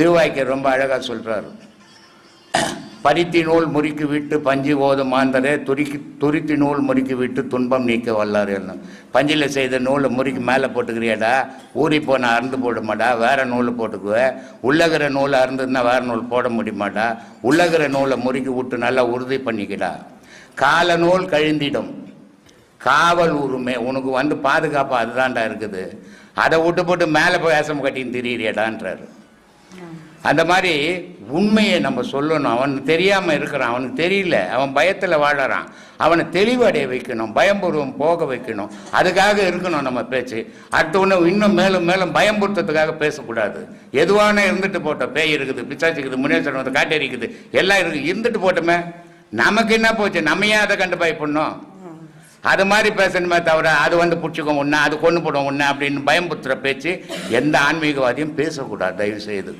திருவாய்க்கர் ரொம்ப அழகாக சொல்கிறாரு பருத்தி நூல் முறுக்கி விட்டு பஞ்சு ஓதும் மாந்தரே துருக்கி துருத்தி நூல் முறுக்கி விட்டு துன்பம் நீக்க வல்லார் பஞ்சில் செய்த நூலை முறுக்கி மேலே போட்டுக்கிறியாடா ஊறி போன அறுந்து போடுமாடா வேற நூல் போட்டுக்குவேன் உள்ளகிற நூலை அறுந்துன்னா வேற நூல் போட முடியுமாடா உள்ளகிற நூலை முறுக்கி விட்டு நல்லா உறுதி பண்ணிக்கடா. கால நூல் கழிந்திடும். காவல் உரிமை உனக்கு வந்து பாதுகாப்பு அதுதான்டா இருக்குது. அதை விட்டு போட்டு மேலே போய் வேஷம் கட்டின்னு திரியிறியடான்றாரு. அந்த மாதிரி உண்மையை நம்ம சொல்லணும். அவன் தெரியாமல் இருக்கிறான். அவனுக்கு தெரியல. அவன் பயத்தில் வாழறான். அவனை தெளிவடைய வைக்கணும். பயம்பூர்வம் போக வைக்கணும். அதுக்காக இருக்கணும் நம்ம பேச்சு. அடுத்த ஒன்று இன்னும் மேலும் மேலும் பயம்புறுத்ததுக்காக பேசக்கூடாது. எதுவான இருந்துட்டு போட்டோம் பேய் இருக்குது பிச்சாச்சிக்குது இருக்குது முனேஸ்வரன் வந்து இருக்குது எல்லாம் இருக்குது இருந்துட்டு போட்டோமே. நமக்கு என்ன போச்சு? நம்ம ஏன் அதை கண்டு பயப்படணும்? அது மாதிரி பேசணுமே தவிர அது வந்து பிடிச்சிக்கும் ஒன்று அது கொண்டு போடும் உன்ன அப்படின்னு பயம்புத்துற பேச்சு எந்த ஆன்மீகவாதியும் பேசக்கூடாது தயவு செய்து.